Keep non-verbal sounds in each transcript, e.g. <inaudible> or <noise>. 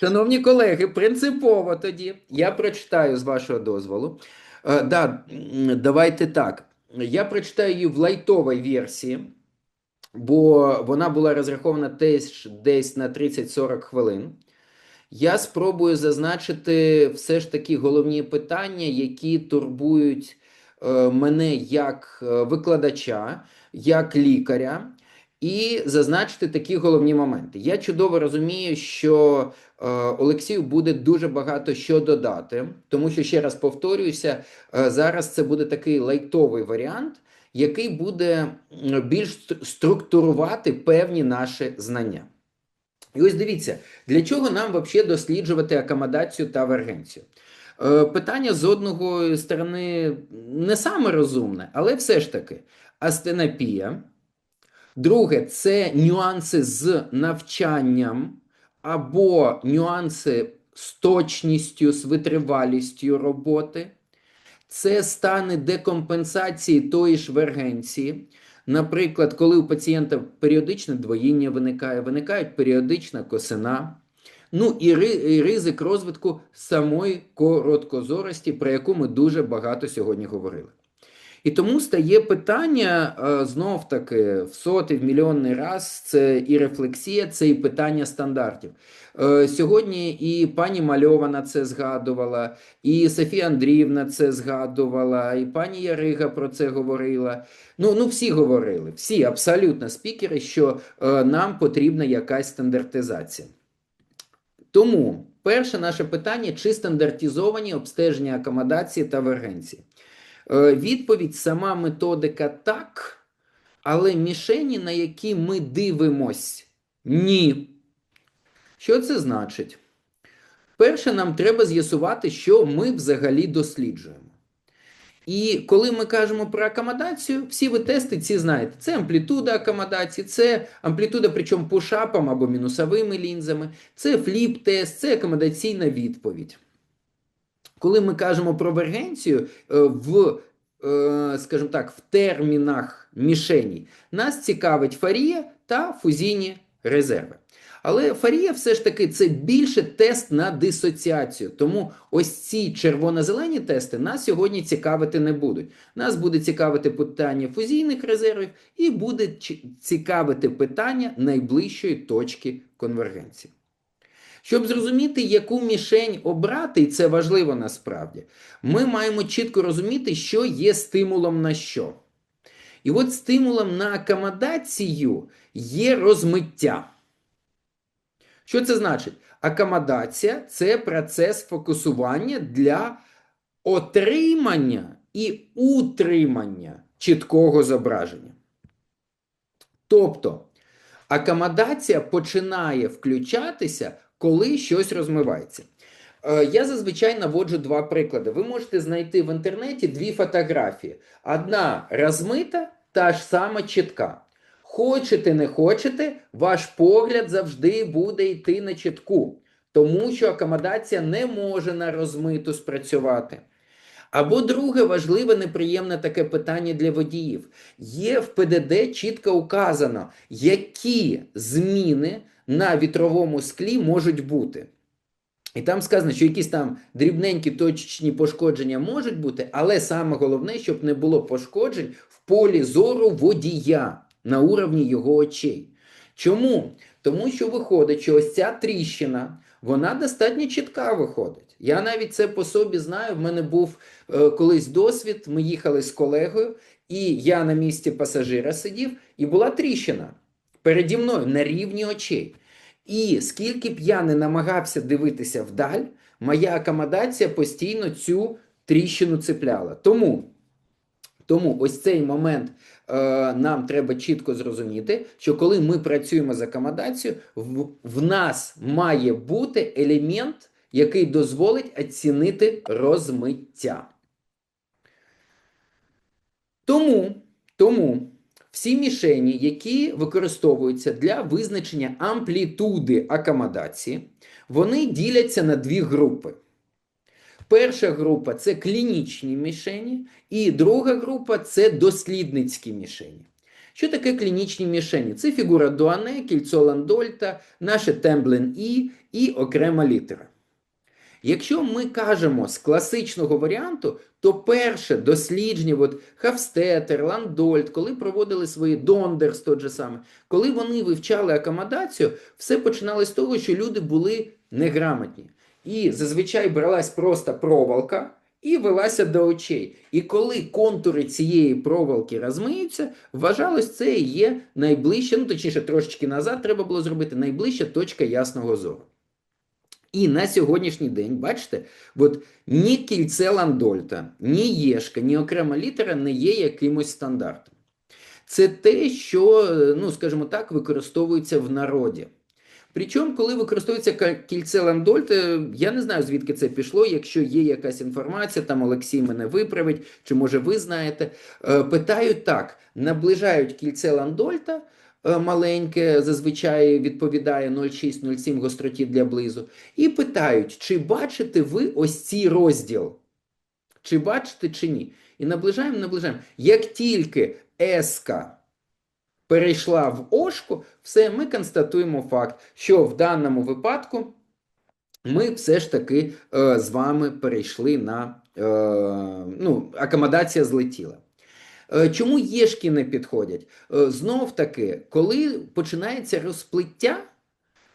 Шановні колеги, принципово тоді я прочитаю з вашого дозволу. Е, да, давайте так. Я прочитаю її в лайтовій версії, бо вона була розрахована теж десь на 30-40 хвилин. Я спробую зазначити все ж таки головні питання, які турбують е, мене як е, викладача, як лікаря, і зазначити такі головні моменти. Я чудово розумію, що е, Олексію буде дуже багато що додати, тому що ще раз повторююся, е, зараз це буде такий лайтовий варіант, який буде більш структурувати певні наші знання. І ось дивіться, для чого нам взагалі досліджувати акомодацію та вергенцію? Е, Питання з одного сторони не саме розумне, але все ж таки астенопія. Друге, це нюанси з навчанням або нюанси з точністю, з витривалістю роботи. Це стани декомпенсації тої ж вергенції. Наприклад, коли у пацієнта періодичне двоїння виникає, виникають періодична косина. Ну і ризик розвитку самої короткозорості, про яку ми дуже багато сьогодні говорили. І тому стає питання е, знов таки в сотий, в мільйонний раз це і рефлексія, це і питання стандартів. Е, Сьогодні і пані Мальована це згадувала, і Софія Андріївна це згадувала, і пані Ярига про це говорила. Ну, ну всі говорили, всі абсолютно спікери, що е, нам потрібна якась стандартизація. Тому перше наше питання: чи стандартизовані обстеження акомодації та вергенції? Е, Відповідь сама методика так, але мішені, на які ми дивимось, ні. Що це значить? Перше, нам треба з'ясувати, що ми взагалі досліджуємо. І коли ми кажемо про акомодацію, всі ви тести ці знаєте. Це амплітуда акомодації, це амплітуда, причому пушапом або мінусовими лінзами, це фліп-тест, це акомодаційна відповідь. Коли ми кажемо про вергенцію е, в, е, скажімо так, в термінах мішені, нас цікавить фарія та фузійні резерви. Але фарія все ж таки це більше тест на дисоціацію. Тому ось ці червоно-зелені тести нас сьогодні цікавити не будуть. Нас буде цікавити питання фузійних резервів і буде цікавити питання найближчої точки конвергенції. Щоб зрозуміти, яку мішень обрати, і це важливо насправді, ми маємо чітко розуміти, що є стимулом на що. І от стимулом на акомодацію є розмиття. Що це значить? Акомодація це процес фокусування для отримання і утримання чіткого зображення. Тобто, акомодація починає включатися, коли щось розмивається. Е, Я зазвичай наводжу два приклади. Ви можете знайти в інтернеті дві фотографії. Одна розмита, та ж сама чітка. Хочете, не хочете, ваш погляд завжди буде йти на чітку, тому що акомодація не може на розмиту спрацювати. Або друге важливе неприємне таке питання для водіїв. Є в ПДД чітко указано, які зміни на вітровому склі можуть бути. І там сказано, що якісь там дрібненькі точечні пошкодження можуть бути, але саме головне, щоб не було пошкоджень в полі зору водія на уровні його очей. Чому? Тому що виходить, що ось ця тріщина, вона достатньо чітка виходить. Я навіть це по собі знаю. В мене був е, колись досвід. Ми їхали з колегою, і я на місці пасажира сидів, і була тріщина переді мною на рівні очей. І скільки б я не намагався дивитися вдаль, моя акомодація постійно цю тріщину цепляла. Тому, тому ось цей момент е, нам треба чітко зрозуміти, що коли ми працюємо з акомодацією, в, в нас має бути елемент, який дозволить оцінити розмиття. Тому, тому всі мішені, які використовуються для визначення амплітуди акомодації, вони діляться на дві групи. Перша група це клінічні мішені, і друга група це дослідницькі мішені. Що таке клінічні мішені? Це фігура Дуане, кільцо Ландольта, наше темблен І і окрема літера. Якщо ми кажемо з класичного варіанту, то перше дослідження, от Хавстетер, Ландольт, коли проводили свої Дондерс, тот же саме, коли вони вивчали акомодацію, все починалось з того, що люди були неграмотні. І зазвичай бралась просто проволока і велася до очей. І коли контури цієї проволоки розмиються, вважалось, це є найближче, ну точніше, трошечки назад треба було зробити найближча точка ясного зору. І на сьогоднішній день, бачите, от ні кільце Ландольта, ні Єшка, ні окрема літера не є якимось стандартом. Це те, що, ну, скажімо так, використовується в народі. Причому, коли використовується кільце Ландольта, я не знаю, звідки це пішло. Якщо є якась інформація, там Олексій мене виправить, чи може ви знаєте. Е, питають так: наближають кільце Ландольта. Е, маленьке, зазвичай відповідає 0,6-0,7 гостроті для близу. І питають, чи бачите ви ось цей розділ? Чи бачите, чи ні? І наближаємо, наближаємо. Як тільки еска перейшла в ошку, все, ми констатуємо факт, що в даному випадку ми все ж таки е, з вами перейшли на е, ну, акомодація злетіла. Е, чому єшки не підходять? Е, Знов таки, коли починається розплиття,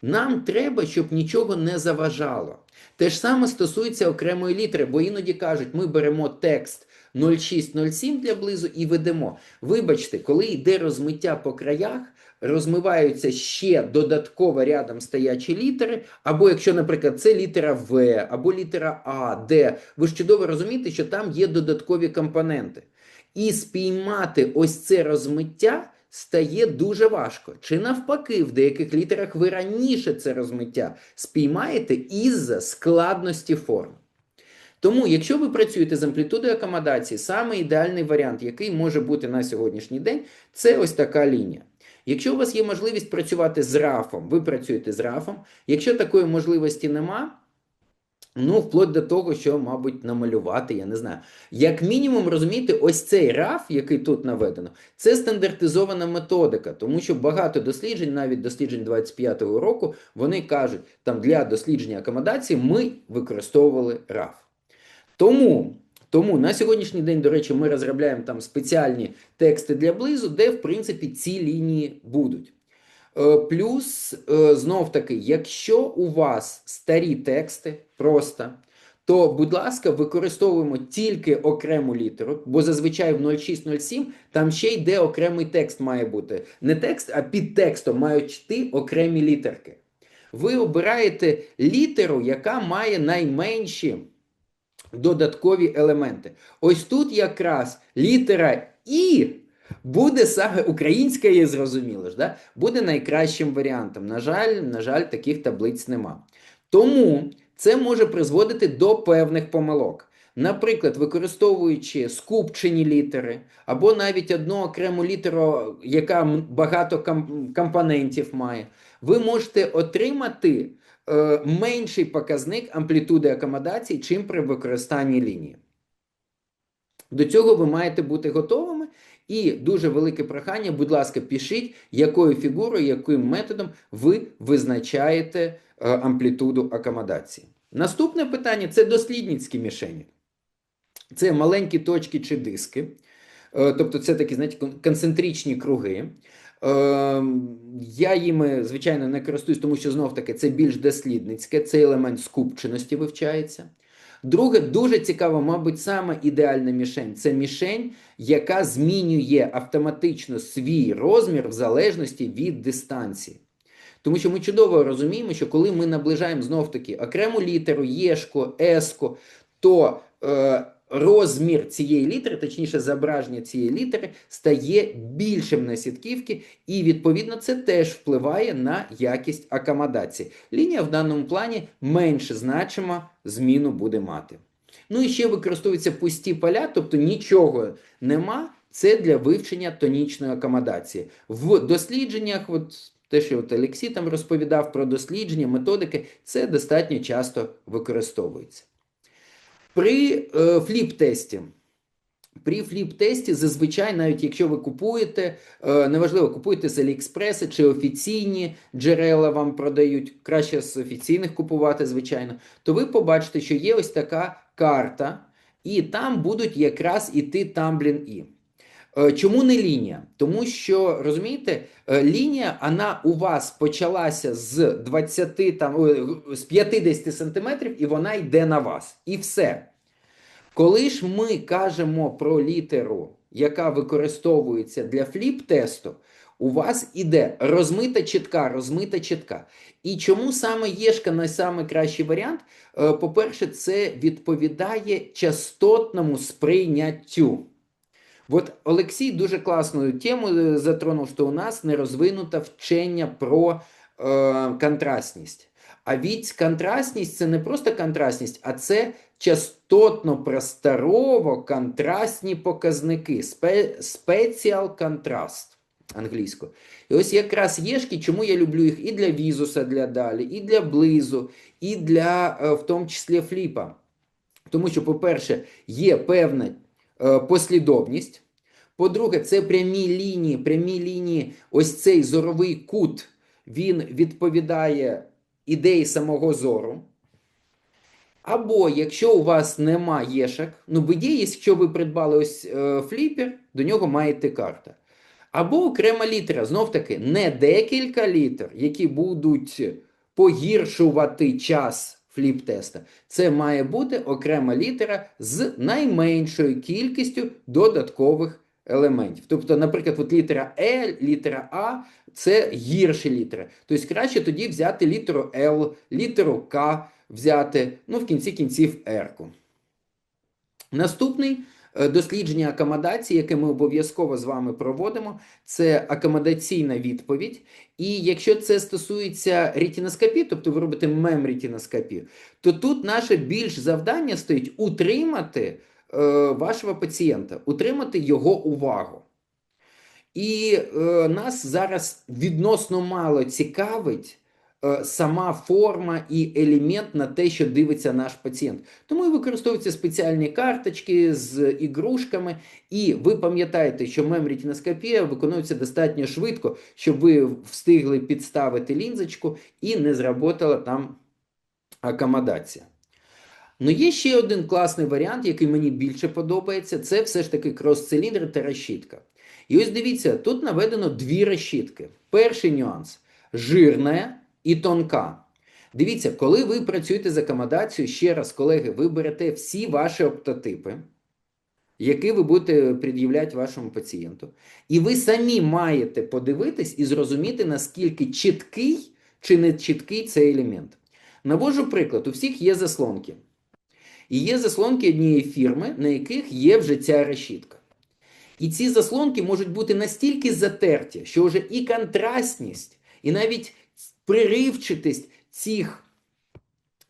нам треба, щоб нічого не заважало. Те ж саме стосується окремої літери, бо іноді кажуть, ми беремо текст 0607 для близу і ведемо. Вибачте, коли йде розмиття по краях, розмиваються ще додатково рядом стоячі літери, або якщо, наприклад, це літера В, або літера А, Д, ви ж чудово розумієте, що там є додаткові компоненти. І спіймати ось це розмиття стає дуже важко. Чи навпаки, в деяких літерах ви раніше це розмиття спіймаєте із-за складності форм. Тому, якщо ви працюєте з амплітудою акомодації, саме ідеальний варіант, який може бути на сьогоднішній день, це ось така лінія. Якщо у вас є можливість працювати з рафом, ви працюєте з рафом. Якщо такої можливості нема, Ну, вплоть до того, що, мабуть, намалювати, я не знаю. Як мінімум, розумієте, ось цей раф, який тут наведено, це стандартизована методика, тому що багато досліджень, навіть досліджень 25-го року, вони кажуть, там для дослідження акомодації ми використовували раф. Тому. Тому на сьогоднішній день, до речі, ми розробляємо там спеціальні тексти для близу, де, в принципі, ці лінії будуть. Е, плюс, е, знов таки, якщо у вас старі тексти просто, то, будь ласка, використовуємо тільки окрему літеру, бо зазвичай в 0607 там ще йде окремий текст має бути. Не текст, а під текстом мають йти окремі літерки. Ви обираєте літеру, яка має найменші додаткові елементи. Ось тут якраз літера І буде саме українська є зрозуміло ж, да? буде найкращим варіантом. На жаль, на жаль, таких таблиць нема. Тому це може призводити до певних помилок. Наприклад, використовуючи скупчені літери, або навіть одну окрему літеру, яка багато компонентів має, ви можете отримати е, менший показник амплітуди акомодації, чим при використанні лінії. До цього ви маєте бути готовими. І дуже велике прохання, будь ласка, пишіть, якою фігурою, яким методом ви визначаєте е, амплітуду акомодації. Наступне питання це дослідницькі мішені. Це маленькі точки чи диски. Е, тобто це такі, знаєте, концентричні круги. Е, я їми, звичайно, не користуюсь, тому що знов таки це більш дослідницьке, цей елемент скупченості вивчається. Друге, дуже цікаво, мабуть, саме ідеальна мішень це мішень, яка змінює автоматично свій розмір в залежності від дистанції. Тому що ми чудово розуміємо, що коли ми наближаємо знов таки окрему літеру, єшко, еско, то е, розмір цієї літери, точніше, зображення цієї літери, стає більшим на сітківки, і, відповідно, це теж впливає на якість акомодації. Лінія в даному плані менше значимо зміну буде мати. Ну і ще використовуються пусті поля, тобто нічого нема. Це для вивчення тонічної акомодації. В дослідженнях, от те, що от Олексій там розповідав про дослідження, методики, це достатньо часто використовується. При е, фліп-тесті при фліп-тесті зазвичай, навіть якщо ви купуєте, е, неважливо, купуєте з Аліекспреса чи офіційні джерела вам продають, краще з офіційних купувати, звичайно, то ви побачите, що є ось така карта, і там будуть якраз іти тамблін і. Е, Чому не лінія? Тому що розумієте, е, лінія вона у вас почалася з 20 там з 50 сантиметрів, і вона йде на вас. І все. Коли ж ми кажемо про літеру, яка використовується для фліп-тесту, у вас іде розмита чітка, розмита чітка. І чому саме Єшка найкращий варіант? Е, По-перше, це відповідає частотному сприйняттю. От Олексій дуже класну тему е, затронув, що у нас не розвинуто вчення про е, контрастність. А від контрастність це не просто контрастність, а це частотно-просторово контрастні показники. Спе, Special contrast англійською. І ось якраз єшки, чому я люблю їх і для візуса для далі, і для близу, і для е, в тому числі фліпа. Тому що, по-перше, є певна послідовність. По-друге, це прямі лінії, прямі лінії, ось цей зоровий кут, він відповідає ідеї самого зору. Або якщо у вас нема єшок, ну в якщо ви придбали ось е, фліпер, до нього має йти карта. Або окрема літера, знов таки, не декілька літер, які будуть погіршувати час фліп-теста. Це має бути окрема літера з найменшою кількістю додаткових елементів. Тобто, наприклад, от літера L, літера А це гірші літери. Тобто краще тоді взяти літеру Л, літеру К взяти, ну, в кінці кінців R-ку. Наступний е, дослідження акомодації, яке ми обов'язково з вами проводимо, це акомодаційна відповідь. І якщо це стосується ретіноскопії, тобто ви робите мем-ретіноскопію, то тут наше більш завдання стоїть утримати е, вашого пацієнта, утримати його увагу. І е, нас зараз відносно мало цікавить е, сама форма і елемент на те, що дивиться наш пацієнт. Тому і використовуються спеціальні карточки з ігрушками. І ви пам'ятаєте, що мемрітіноскопія виконується достатньо швидко, щоб ви встигли підставити лінзочку і не зработала там акомодація. Ну, є ще один класний варіант, який мені більше подобається. Це все ж таки крос-циліндр та решітка. І ось дивіться, тут наведено дві решітки. Перший нюанс жирна і тонка. Дивіться, коли ви працюєте з акомодацією, ще раз, колеги, ви берете всі ваші оптотипи, які ви будете пред'являти вашому пацієнту. І ви самі маєте подивитись і зрозуміти, наскільки чіткий чи не чіткий цей елемент. Навожу приклад: у всіх є заслонки. І є заслонки однієї фірми, на яких є вже ця решітка. І ці заслонки можуть бути настільки затерті, що вже і контрастність, і навіть приривчатість цих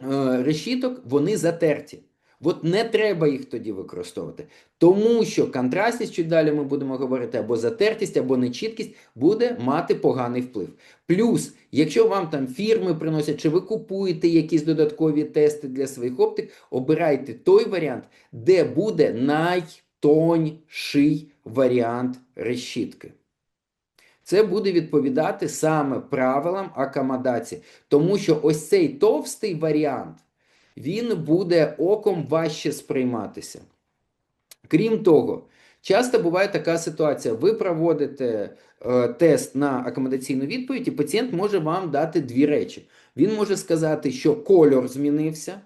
е, решіток, вони затерті. От не треба їх тоді використовувати. Тому що контрастність, що далі ми будемо говорити, або затертість, або нечіткість буде мати поганий вплив. Плюс, якщо вам там фірми приносять, чи ви купуєте якісь додаткові тести для своїх оптик, обирайте той варіант, де буде найтонший варіант решітки. Це буде відповідати саме правилам акомодації. Тому що ось цей товстий варіант, він буде оком важче сприйматися. Крім того, часто буває така ситуація: ви проводите е, тест на акомодаційну відповідь, і пацієнт може вам дати дві речі. Він може сказати, що кольор змінився.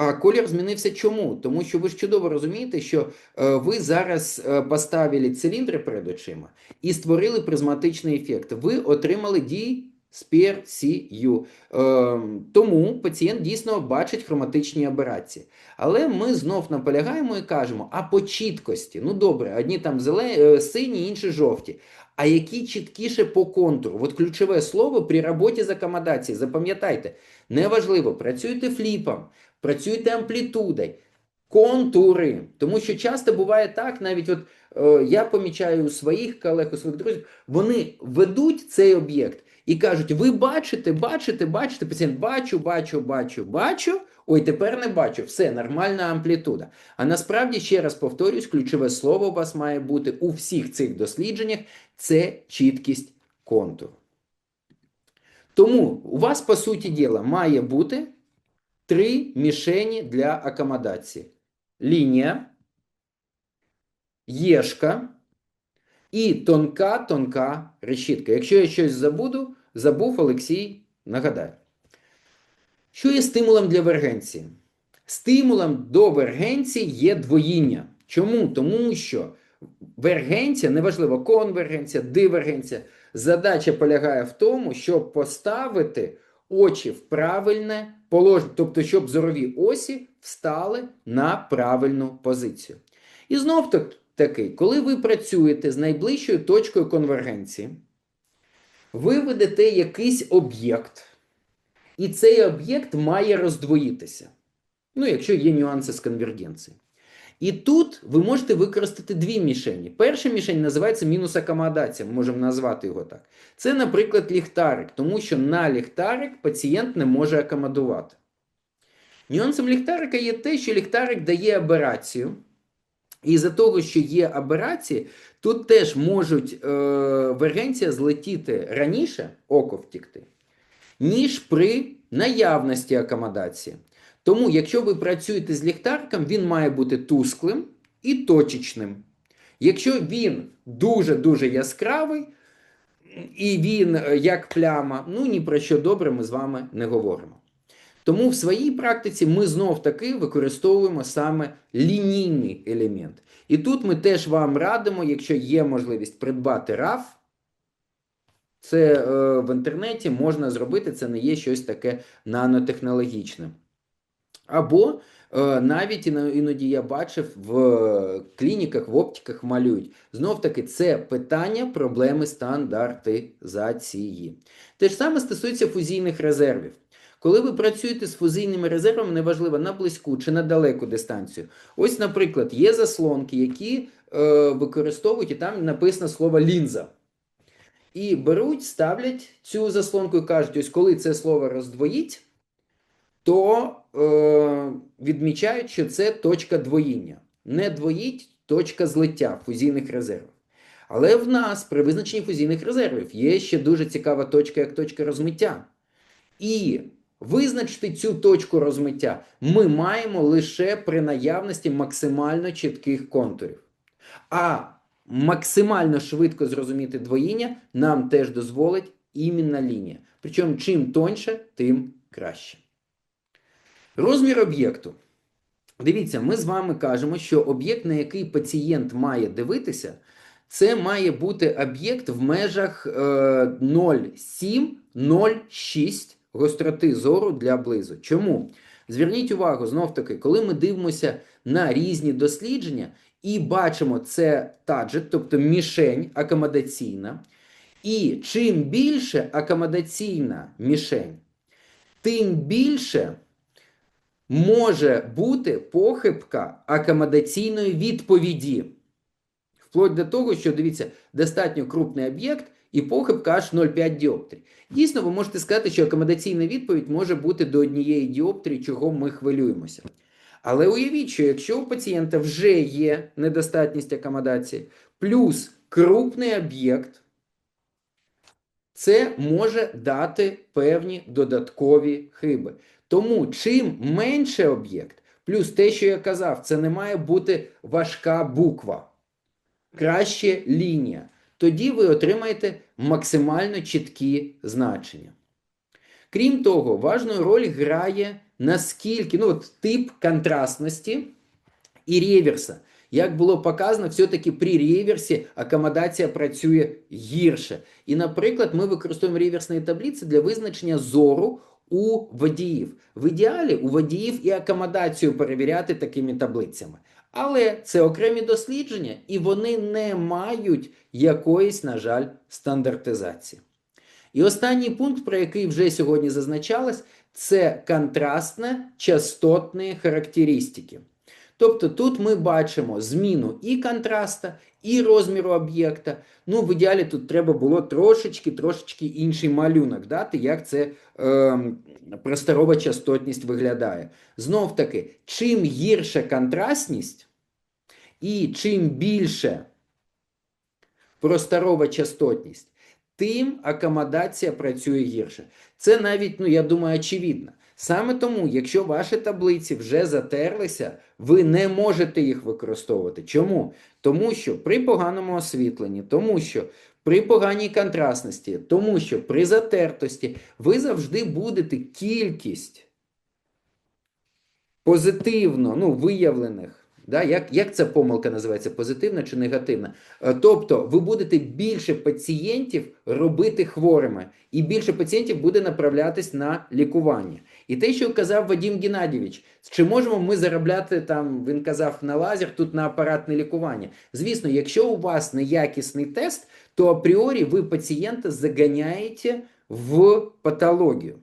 А колір змінився чому? Тому що ви ж чудово розумієте, що е, ви зараз е, поставили циліндри перед очима і створили призматичний ефект. Ви отримали дисперсію. Е, тому пацієнт дійсно бачить хроматичні аберації. Але ми знов наполягаємо і кажемо: а по чіткості, ну добре, одні там зелені, сині, інші жовті. А які чіткіше по контуру? От ключове слово при роботі з акомодацією. Запам'ятайте, неважливо, працюйте фліпом, працюйте амплітудою, контури. Тому що часто буває так, навіть от е, я помічаю у своїх колег, у своїх друзів, вони ведуть цей об'єкт, і кажуть: ви бачите, бачите, бачите, пацієнт бачу, бачу, бачу, бачу. Ой, тепер не бачу, все, нормальна амплітуда. А насправді, ще раз повторюсь, ключове слово у вас має бути у всіх цих дослідженнях це чіткість контуру. Тому у вас, по суті діла, має бути три мішені для акомодації: лінія, єшка і тонка-тонка решітка. Якщо я щось забуду, забув Олексій, нагадаю. Що є стимулом для вергенції? Стимулом до вергенції є двоїння. Чому? Тому що вергенція, неважливо, конвергенція, дивергенція, задача полягає в тому, щоб поставити очі в правильне положення, тобто, щоб зорові осі встали на правильну позицію. І знов таки, коли ви працюєте з найближчою точкою конвергенції, ви ведете якийсь об'єкт, і цей об'єкт має роздвоїтися. Ну, якщо є нюанси з конвергенції. І тут ви можете використати дві мішені. Перша мішень називається мінус акомодація, ми можемо назвати його так. Це, наприклад, ліхтарик, тому що на ліхтарик пацієнт не може акомодувати. Нюансом ліхтарика є те, що ліхтарик дає аберацію. І за того, що є аберації, тут теж можуть е, вергенція злетіти раніше, око втікти, ніж при наявності акомодації. Тому, якщо ви працюєте з ліхтарком, він має бути тусклим і точечним. Якщо він дуже-дуже яскравий, і він е, як пляма, ну ні про що добре ми з вами не говоримо. Тому в своїй практиці ми знов таки використовуємо саме лінійний елемент. І тут ми теж вам радимо, якщо є можливість придбати RAF, це е, в інтернеті можна зробити, це не є щось таке нанотехнологічне. Або е, навіть іноді я бачив в клініках, в оптиках малюють. Знов таки, це питання проблеми стандартизації. Те ж саме стосується фузійних резервів. Коли ви працюєте з фузійними резервами, неважливо на близьку чи на далеку дистанцію. Ось, наприклад, є заслонки, які е, використовують, і там написано слово лінза. І беруть, ставлять цю заслонку і кажуть, ось коли це слово роздвоїть, то е, відмічають, що це точка двоїння. Не двоїть точка злиття фузійних резервів. Але в нас при визначенні фузійних резервів є ще дуже цікава точка, як точка розмиття. І визначити цю точку розмиття ми маємо лише при наявності максимально чітких контурів. А максимально швидко зрозуміти двоїння нам теж дозволить імінна лінія. Причому чим тоньше, тим краще. Розмір об'єкту. Дивіться, ми з вами кажемо, що об'єкт, на який пацієнт має дивитися, це має бути об'єкт в межах 0,7-0,6 гостроти зору для близу. Чому? Зверніть увагу, знов таки, коли ми дивимося на різні дослідження і бачимо це таджет, тобто мішень акомодаційна. І чим більше акомодаційна мішень, тим більше може бути похибка акомодаційної відповіді. Вплоть до того, що дивіться, достатньо крупний об'єкт і похибка аж 0,5 діоптрій. Дійсно, ви можете сказати, що акомодаційна відповідь може бути до однієї діоптрії, чого ми хвилюємося. Але уявіть, що якщо у пацієнта вже є недостатність акомодації, плюс крупний об'єкт, це може дати певні додаткові хиби. Тому чим менше об'єкт, плюс те, що я казав, це не має бути важка буква, краще лінія. Тоді ви отримаєте максимально чіткі значення. Крім того, важну роль грає наскільки ну, от, тип контрастності і реверса. Як було показано, все-таки при реверсі акомодація працює гірше. І, наприклад, ми використовуємо реверсні таблиці для визначення зору у водіїв. В ідеалі у водіїв і акомодацію перевіряти такими таблицями. Але це окремі дослідження, і вони не мають якоїсь, на жаль, стандартизації. І останній пункт, про який вже сьогодні зазначалось, це контрастне частотні характеристики. Тобто тут ми бачимо зміну і контраста, і розміру об'єкта. Ну, в ідеалі тут треба було трошечки, трошечки інший малюнок дати, як це е, просторова частотність виглядає. Знов таки, чим гірша контрастність, і чим більше просторова частотність, тим акомодація працює гірше. Це навіть, ну я думаю, очевидно. Саме тому, якщо ваші таблиці вже затерлися, ви не можете їх використовувати. Чому? Тому що при поганому освітленні, тому що при поганій контрастності, тому що при затертості ви завжди будете кількість позитивно ну, виявлених. Да, як як ця помилка називається? Позитивна чи негативна? Е, Тобто ви будете більше пацієнтів робити хворими, і більше пацієнтів буде направлятись на лікування. І те, що казав Вадим Геннадійович, чи можемо ми заробляти там, він казав на лазер, тут на апаратне лікування. Звісно, якщо у вас неякісний тест, то апріорі ви пацієнта заганяєте в патологію.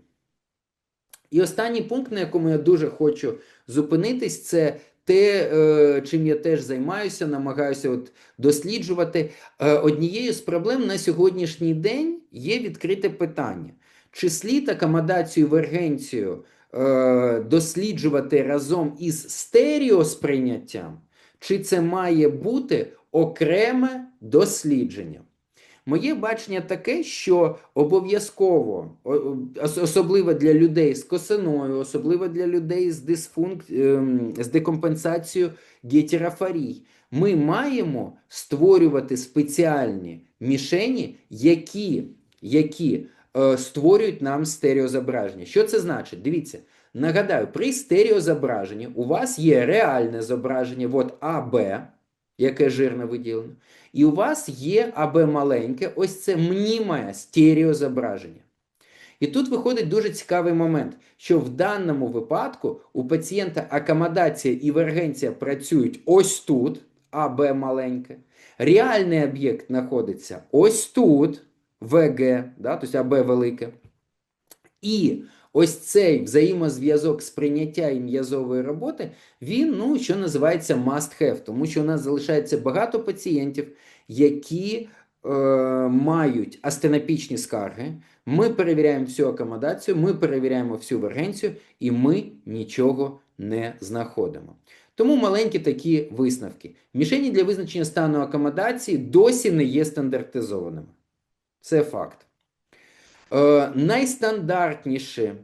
І останній пункт, на якому я дуже хочу зупинитись, це те, е, чим я теж займаюся, намагаюся от досліджувати. Е, Однією з проблем на сьогоднішній день є відкрите питання: чи слід акомодацію вергенцію е, досліджувати разом із стереосприйняттям, чи це має бути окреме дослідження? Моє бачення таке, що обов'язково, особливо для людей з косиною, особливо для людей з дисфунк... Ем, з декомпенсацією гетерофорій, ми маємо створювати спеціальні мішені, які які е, створюють нам стереозображення. Що це значить? Дивіться. Нагадаю, при стереозображенні у вас є реальне зображення, от АБ, яке жирно виділено. І у вас є АБ маленьке, ось це мніме стереозображення. І тут виходить дуже цікавий момент, що в даному випадку у пацієнта акомодація і вергенція працюють ось тут, АБ маленьке. Реальний об'єкт знаходиться ось тут, ВГ, да, тобто АБ велике. І ось цей взаємозв'язок сприйняття і м'язової роботи, він, ну, що називається must have, тому що у нас залишається багато пацієнтів, які е, мають астенопічні скарги. Ми перевіряємо всю акомодацію, ми перевіряємо всю вергенцію, і ми нічого не знаходимо. Тому маленькі такі висновки. Мішені для визначення стану акомодації досі не є стандартизованими. Це факт. Е, найстандартніше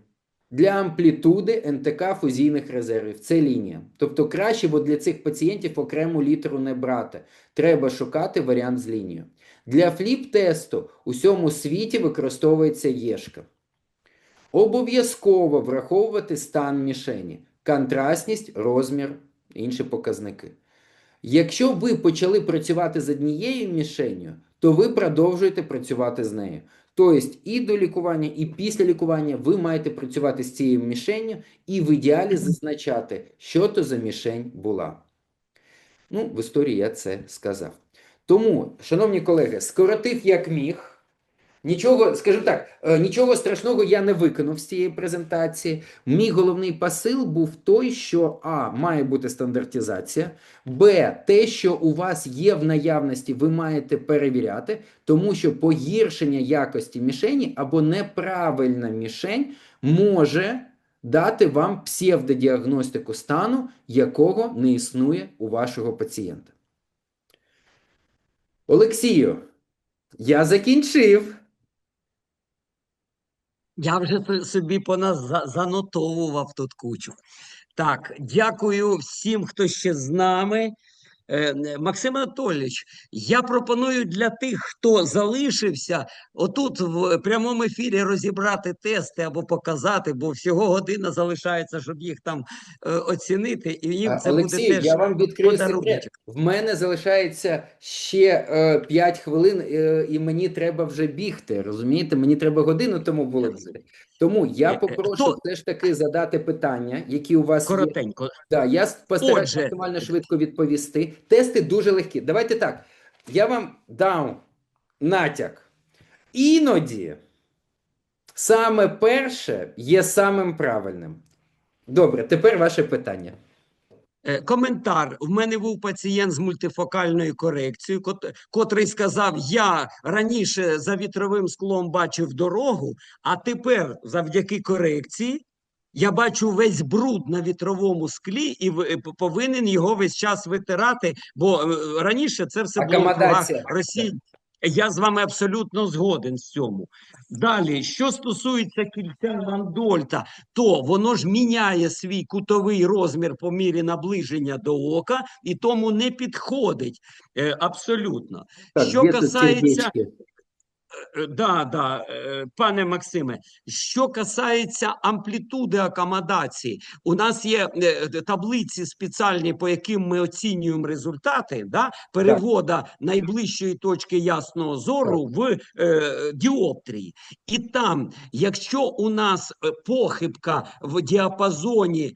для амплітуди НТК фузійних резервів це лінія. Тобто краще бо для цих пацієнтів окрему літеру не брати. Треба шукати варіант з лінією. Для фліп-тесту у всьому світі використовується єшка. Обов'язково враховувати стан мішені, контрастність, розмір, інші показники. Якщо ви почали працювати з однією мішенью, то ви продовжуєте працювати з нею. Тобто і до лікування, і після лікування ви маєте працювати з цією мішенню і в ідеалі зазначати, що то за мішень була. Ну, в історії я це сказав. Тому, шановні колеги, скоротив як міг. Нічого, скажімо так, е, нічого страшного я не виконав з цієї презентації. Мій головний посил був той, що А, має бути стандартизація, Б, те, що у вас є в наявності, ви маєте перевіряти, тому що погіршення якості мішені або неправильна мішень може дати вам псевдодіагностику стану, якого не існує у вашого пацієнта. Олексію, я закінчив. Я вже <laughs> собі по нас занотовував тут кучу. Так, дякую всім, хто ще з нами. Е, Максим Анатолійович, я пропоную для тих, хто залишився, отут в прямому ефірі розібрати тести або показати, бо всього година залишається, щоб їх там е, оцінити. І їм це Олексій, буде теж я вам відкрию секрет. В мене залишається ще е, 5 хвилин, е, і мені треба вже бігти. Розумієте? Мені треба годину тому було. Тому я е, е, попрошу Хто? все ж таки задати питання, які у вас коротенько. Є. Да, я постараюся максимально швидко відповісти. Тести дуже легкі. Давайте так. Я вам дам натяк. Іноді саме перше є самим правильним. Добре, тепер ваше питання. Е, Коментар. В мене був пацієнт з мультифокальною корекцією, кот- котрий сказав: Я раніше за вітровим склом бачив дорогу, а тепер, завдяки корекції, я бачу весь бруд на вітровому склі і повинен його весь час витирати, бо е, раніше це все було в. Росії. Я з вами абсолютно згоден з цьому. Далі, що стосується кільця Мандольта, то воно ж міняє свій кутовий розмір по мірі наближення до ока, і тому не підходить е, абсолютно. що касається сердечки? Е, Да, да, е, пане Максиме, що касається амплітуди акомодації, у нас є е, таблиці спеціальні, по яким ми оцінюємо результати да, перевода найближчої точки ясного зору в е, діоптрії. І там, якщо у нас похибка в діапазоні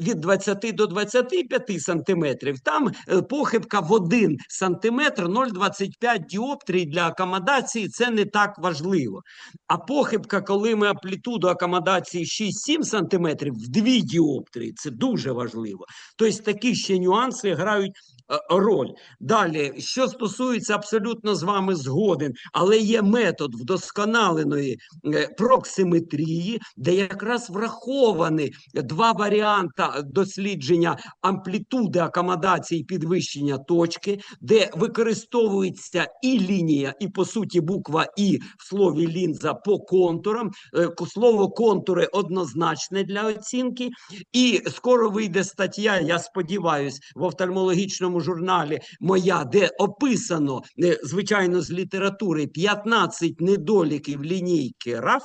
від 20 до 25 сантиметрів, там е, похибка в 1 сантиметр 0,25 діоптрій для акомодації це не так важливо. А похибка, коли ми амплітуду акомодації 6-7 сантиметрів в 2 діоптрії, це дуже важливо. Тобто такі ще нюанси грають е, роль. Далі, що стосується абсолютно з вами згоден, але є метод вдосконаленої е, проксиметрії, де якраз враховані два варіанти дослідження амплітуди акомодації підвищення точки, де використовується і лінія, і по суті буква І в слові лінза по контурам. Е, Слово контури однозначне для оцінки. І скоро вийде стаття, я сподіваюся, в офтальмологічному журналі моя, де описано, е, звичайно, з літератури 15 недоліків лінійки РАФ.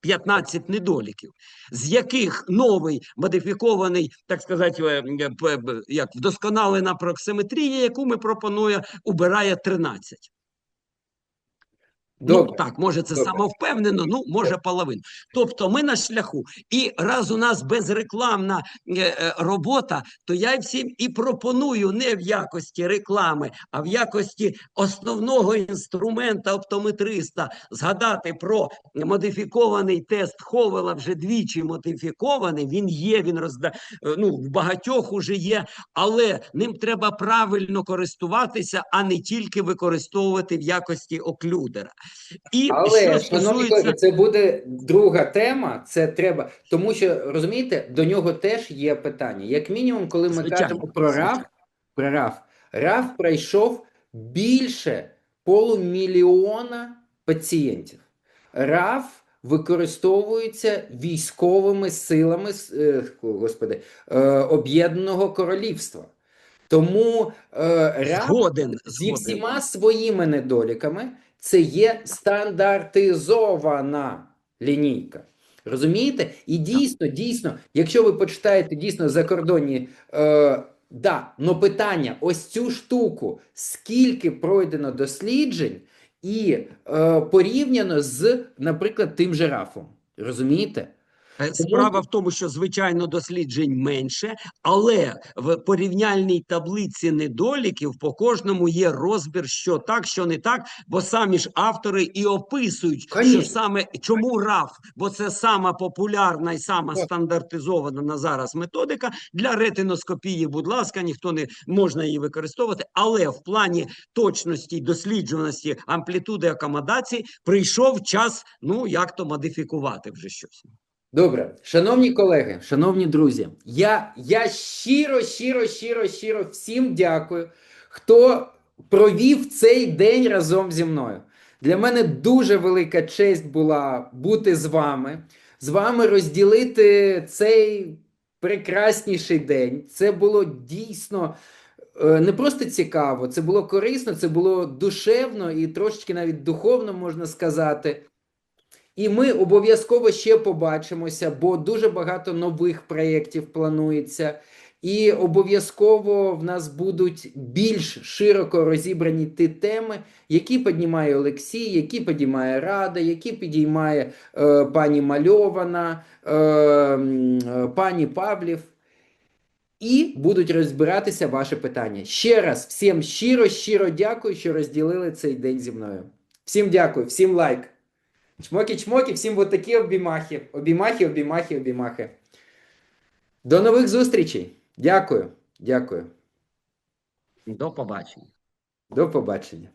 15 недоліків, з яких новий модифікований, так сказати, е, е, як вдосконалена проксиметрія, яку ми пропонуємо, убирає 13. Добре. Ну так, може це добре. самовпевнено, ну може половину. Тобто ми на шляху. І раз у нас безрекламна е, е, робота, то я всім і пропоную не в якості реклами, а в якості основного інструмента оптометриста згадати про модифікований тест Ховела, вже двічі модифікований. Він є, він розда... е, ну, в багатьох уже є, але ним треба правильно користуватися, а не тільки використовувати в якості оклюдера. І Але, що стосується колеги, це буде друга тема. Це треба, тому що розумієте, до нього теж є питання. Як мінімум, коли ми Звичайно, кажемо про РАФ, про РАФ, РАФ пройшов більше полумільйона пацієнтів. РАФ використовується військовими силами е, господи, е, Об'єднаного Королівства. Тому е, РАФ згоден, зі всіма своїми недоліками це є стандартизована лінійка. Розумієте? І дійсно, дійсно, якщо ви почитаєте дійсно закордонні, е, да, но питання: ось цю штуку, скільки пройдено досліджень, і е, порівняно з, наприклад, тим же рафом. Розумієте? Е, Справа в тому, що звичайно досліджень менше, але в порівняльній таблиці недоліків по кожному є розбір, що так, що не так, бо самі ж автори і описують, що саме чому РАФ, бо це сама популярна і сама стандартизована на зараз методика для ретиноскопії. Будь ласка, ніхто не можна її використовувати, але в плані точності досліджуваності амплітуди акомодації прийшов час, ну як то модифікувати вже щось. Добре, шановні колеги, шановні друзі, я, я щиро, щиро, щиро, щиро всім дякую, хто провів цей день разом зі мною. Для мене дуже велика честь була бути з вами, з вами розділити цей прекрасніший день. Це було дійсно е, не просто цікаво, це було корисно, це було душевно і трошечки навіть духовно можна сказати. І ми обов'язково ще побачимося, бо дуже багато нових проєктів планується. І обов'язково в нас будуть більш широко розібрані ті теми, які піднімає Олексій, які піднімає Рада, які підіймає е, пані Мальована, е, е, пані Павлів. І будуть розбиратися ваші питання. Ще раз всім щиро, щиро дякую, що розділили цей день зі мною. Всім дякую, всім лайк. Чмоки-чмоки, всім от такі обіймахи. Обіймахи, обіймахи, обіймахи. До нових зустрічей. Дякую. Дякую. До побачення. До побачення.